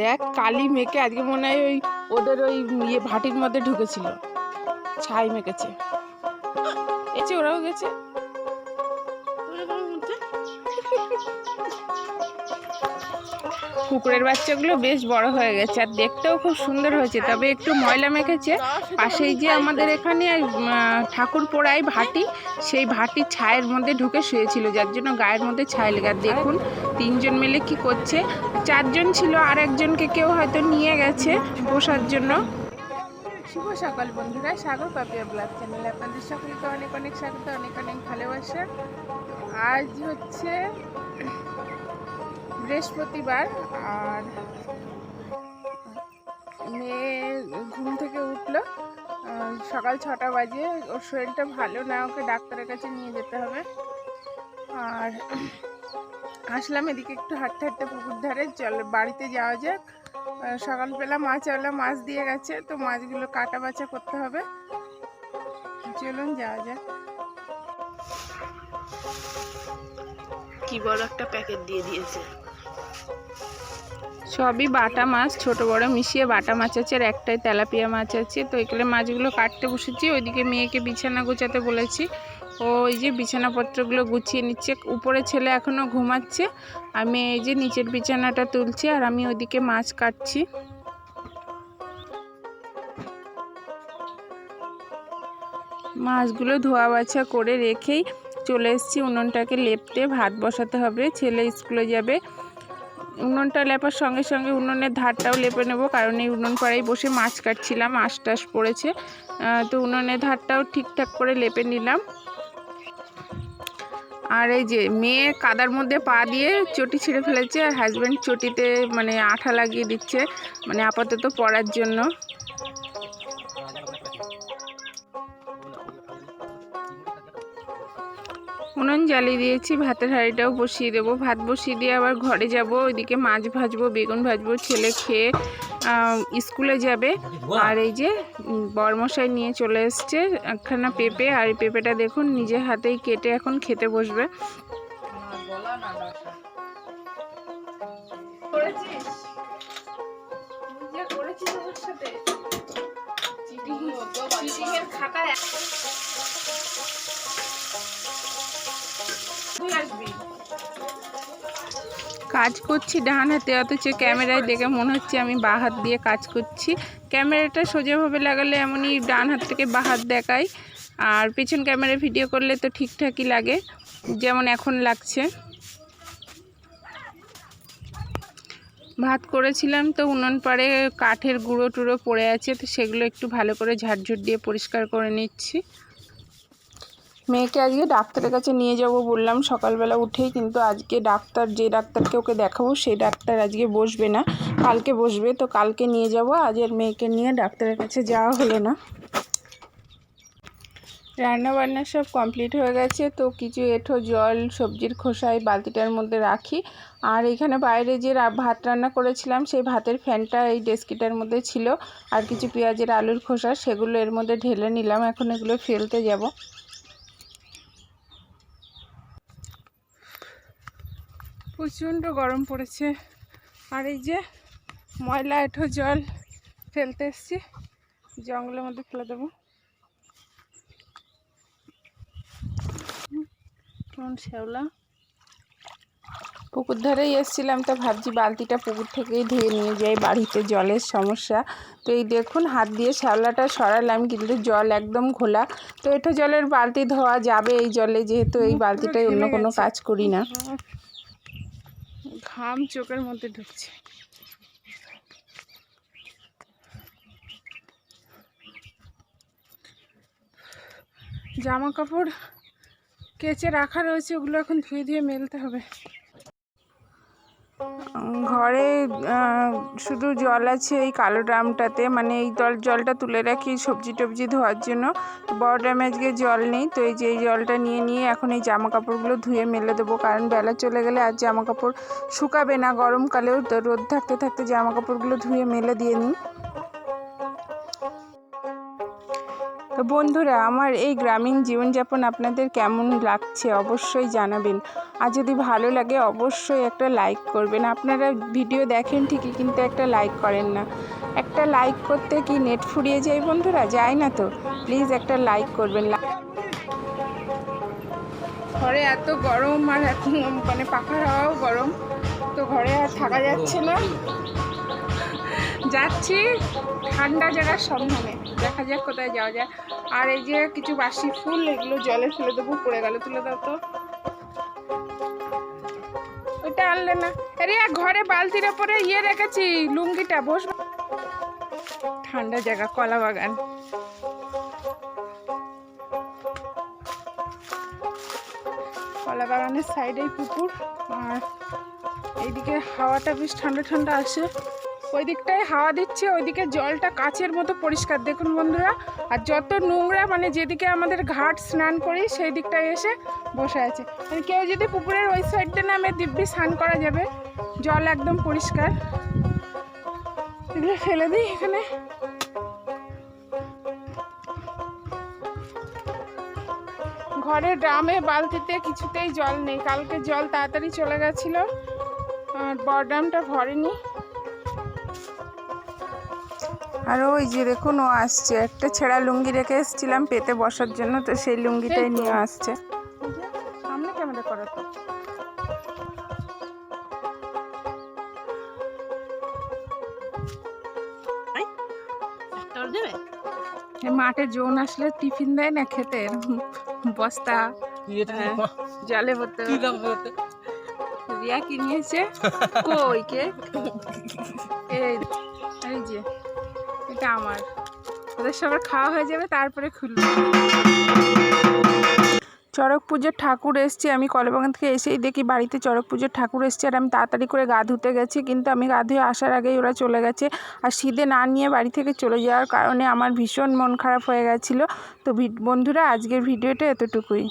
দেখ, কালি মেকে আজকে মনে হয় ওই ওদের ওই ইয়ে ভাটির মধ্যে ঢুকেছিল। ছাই মেকেছে এসে ওরাও গেছে। কুকুরের বাচ্চাগুলো বেশ বড় হয়ে গেছে আর দেখতেও খুব সুন্দর হয়েছে। তবে একটু ময়লা মেখেছে। পাশেই যে আমাদের এখানে ঠাকুর পোড়াই ভাটি, সেই ভাটির ছায়ের মধ্যে ঢুকে শুয়েছিল, যার জন্য গায়ের মধ্যে ছাই লেগে দেখুন, তিনজন মিলে কি করছে? চারজন ছিল, আর একজনকে কেউ হয়তো নিয়ে গেছে বসার জন্য। শুভ সকাল বন্ধুরা সাগর পাপিয়া ব্লগ চ্যানেলে। আপনাদের সকলকে অনেক অনেক স্বাগত, অনেক অনেক ভালোবাসা। আজ হচ্ছে বৃহস্পতিবার আর মেয়ে ঘুম থেকে উঠল। সকাল ছটা বাজে। ওর শরীরটা ভালো না, ওকে ডাক্তারের কাছে নিয়ে যেতে হবে। আর আসলাম এদিকে একটু হাঁটতে হাঁটতে পুকুর ধারে। চল, বাড়িতে যাওয়া যাক। সকালবেলা মাছওয়ালা মাছ দিয়ে গেছে, তো মাছগুলো কাটা বাছা করতে হবে। চলুন যাওয়া যাক। কি বড় একটা প্যাকেট দিয়ে দিয়েছে। সবই বাটা মাছ, ছোট বড় মিশিয়ে বাটা মাছ আছে, আর একটাই তেলাপিয়া মাছ আছে। তো এখানে মাছগুলো কাটতে বসেছি, ওইদিকে মেয়েকে বিছানা গোছাতে বলেছি। ও ওই যে বিছানাপত্রগুলো গুছিয়ে নিচ্ছে, উপরে ছেলে এখনও ঘুমাচ্ছে। আর মেয়ে এই যে নিচের বিছানাটা তুলছে, আর আমি ওইদিকে মাছ কাটছি। মাছগুলো ধোয়া বাছা করে রেখেই চলে এসেছি উনুনটাকে লেপতে, ভাত বসাতে হবে, ছেলে স্কুলে যাবে। উনুনটা লেপার সঙ্গে সঙ্গে উনুনের ধারটাও লেপে নেব, কারণ এই উনুন পাড়ায় বসে মাছ কাটছিলাম, আশ টাশ পড়েছে। তো উনুনের ধারটাও ঠিকঠাক করে লেপে নিলাম। আর এই যে মেয়ে কাদার মধ্যে পা দিয়ে চটি ছিঁড়ে ফেলেছে, আর হাজব্যান্ড চটিতে মানে আঠা লাগিয়ে দিচ্ছে মানে আপাতত পড়ার জন্য। উনুন জ্বালিয়ে দিয়েছি, ভাতের হাঁড়িটাও বসিয়ে দেবো। ভাত বসিয়ে দিয়ে আবার ঘরে যাব, ওইদিকে মাছ ভাজবো, বেগুন ভাজবো, ছেলে খেয়ে স্কুলে যাবে। আর এই যে বরমশাই নিয়ে চলে এসছে, একখানা পেঁপে, আর এই পেঁপেটা দেখুন নিজের হাতেই কেটে এখন খেতে বসবে। করেছিস? কাজ করছি ডান হাতে, অথচ ক্যামেরায় দেখে মনে হচ্ছে আমি বা হাত দিয়ে কাজ করছি। ক্যামেরাটা সোজাভাবে লাগালে এমনই ডান হাত থেকে বা হাত দেখায়। আর পেছন ক্যামেরায় ভিডিও করলে তো ঠিকঠাকই লাগে, যেমন এখন লাগছে। ভাত করেছিলাম তো উনুন পাড়ে কাঠের গুঁড়ো টুড়ো পড়ে আছে, তো সেগুলো একটু ভালো করে ঝাড়ঝুট দিয়ে পরিষ্কার করে নিচ্ছি। মেয়েকে আজকে ডাক্তারের কাছে নিয়ে যাব বললাম। সকালবেলা উঠেই কিন্তু আজকে ডাক্তার, যে ডাক্তারকে ওকে দেখাবো সেই ডাক্তার আজকে বসবে না। কালকে বসবে, তো কালকে নিয়ে যাব। আজের মেয়েকে নিয়ে ডাক্তারের কাছে যাওয়া হলো না। রান্না বান্না সব কমপ্লিট হয়ে গেছে, তো কিছু এঁঠো, জল, সবজির খোসায় বালতিটার মধ্যে রাখি। আর এখানে বাইরে যে ভাত রান্না করেছিলাম, সেই ভাতের ফ্যানটা এই ডেস্কিটার মধ্যে ছিল। আর কিছু পেঁয়াজের আলুর খোসা, সেগুলো এর মধ্যে ঢেলে নিলাম। এখন এগুলো ফেলতে যাব। প্রচণ্ড গরম পড়েছে। আর এই যে ময়লা এঁঠো জল ফেলতে এসছি। জঙ্গলের মধ্যে ফেলে দেবো। কেমন শ্যাওলা। পুকুর ধারেই এসেছিলাম তো ভাবছি বালতিটা পুকুর থেকেই ধুয়ে নিয়ে যাই বাড়িতে জলের সমস্যা। তো এই দেখুন হাত দিয়ে শ্যাওলাটা সরালাম কিন্তু জল একদম ঘোলা। তো এটা জলের বালতি ধোয়া যাবে এই জলে যেহেতু এই বালতিটাই অন্য কোনো কাজ করি না। ঘাম চোখের মধ্যে ঢুকছে। জামা কাপড় কেচে রাখা রয়েছে, ওগুলো এখন ধুয়ে ধুয়ে মেলতে হবে। ঘরে শুধু জল আছে এই কালো ড্রামটাতে। মানে এই জল, জলটা তুলে রাখি সবজি টবজি ধোয়ার জন্য। বড় ড্রামে আজকে জল নেই, তো এই যে এই জলটা নিয়ে নিয়ে এখন এই জামা কাপড়গুলো ধুয়ে মেলে দেবো। কারণ বেলা চলে গেলে আর জামা কাপড় শুকাবে না গরমকালেও রোদ থাকতে থাকতে জামা কাপড়গুলো ধুয়ে মেলে দিয়ে নিই। তো বন্ধুরা, আমার এই গ্রামীণ জীবনযাপন আপনাদের কেমন লাগছে অবশ্যই জানাবেন। আর যদি ভালো লাগে, অবশ্যই একটা লাইক করবেন। আপনারা ভিডিও দেখেন ঠিকই, কিন্তু একটা লাইক করেন না। একটা লাইক করতে কি নেট ফুরিয়ে যায় বন্ধুরা? যায় না তো। প্লিজ একটা লাইক করবেন। ঘরে এত গরম আর এত মানে পাখার হাওয়াও গরম, তো ঘরে আর থাকা যাচ্ছে না। যাচ্ছি ঠান্ডা জায়গার সন্ধানে দেখা যাক কোথায় যাওয়া যায়। আর এই যে কিছু বাসি ফুল, এগুলো জলে ফেলে দেবো, পড়ে গেল, তুলে দাও তো। ওইটা আনলে না। আরে ঘরে বালতির ওপরে ইয়ে রেখেছি, লুঙ্গিটা বস ঠান্ডা জায়গা, কলা বাগান। কলা বাগানের সাইডেই পুকুর, আর এইদিকে হাওয়াটা বেশ ঠান্ডা ঠান্ডা আসে ওই দিকটায় হাওয়া দিচ্ছে, ওইদিকে জলটা কাচের মতো পরিষ্কার। দেখুন বন্ধুরা, আর যত নোংরা মানে যেদিকে আমাদের ঘাট স্নান করি সেই দিকটায় এসে বসে আছে। আর কেউ যদি পুকুরের ওই সাইডটা নামে দিব্যি স্নান করা যাবে, জল একদম পরিষ্কার। এগুলো ফেলে দিই এখানে। ঘরে ড্রামে, বালতিতে কিছুতেই জল নেই। কালকে জল তাড়াতাড়ি চলে গেছিল, আর বড় ড্রামটা ভরেনি। আর ওই যে দেখুন ও আসছে। একটা ছেঁড়া লুঙ্গি রেখে এসেছিলাম পেতে বসার জন্য তো সেই লুঙ্গিটাই নিয়ে আসছে। সামনে ক্যামেরা করো তো। মাঠে জোন আসলে টিফিন দেয় না খেতে বস্তা হ্যাঁ, জলে বোতল রিয়া কি নিয়েছে? কই কে? এই এই যে। এটা আমার। ওদের সবার খাওয়া হয়ে যাবে, তারপরে খুলবো। চড়ক পুজোর ঠাকুর এসছে, আমি কলবাগান থেকে এসেই দেখি বাড়িতে চড়ক পুজোর ঠাকুর এসছে আর আমি তাড়াতাড়ি করে গা ধুতে গেছি, কিন্তু আমি গা ধুয়ে আসার আগেই ওরা চলে গেছে আর শীতে না নিয়ে বাড়ি থেকে চলে যাওয়ার কারণে আমার ভীষণ মন খারাপ হয়ে গেছিল। তো বন্ধুরা, আজকের ভিডিওটা এতটুকুই।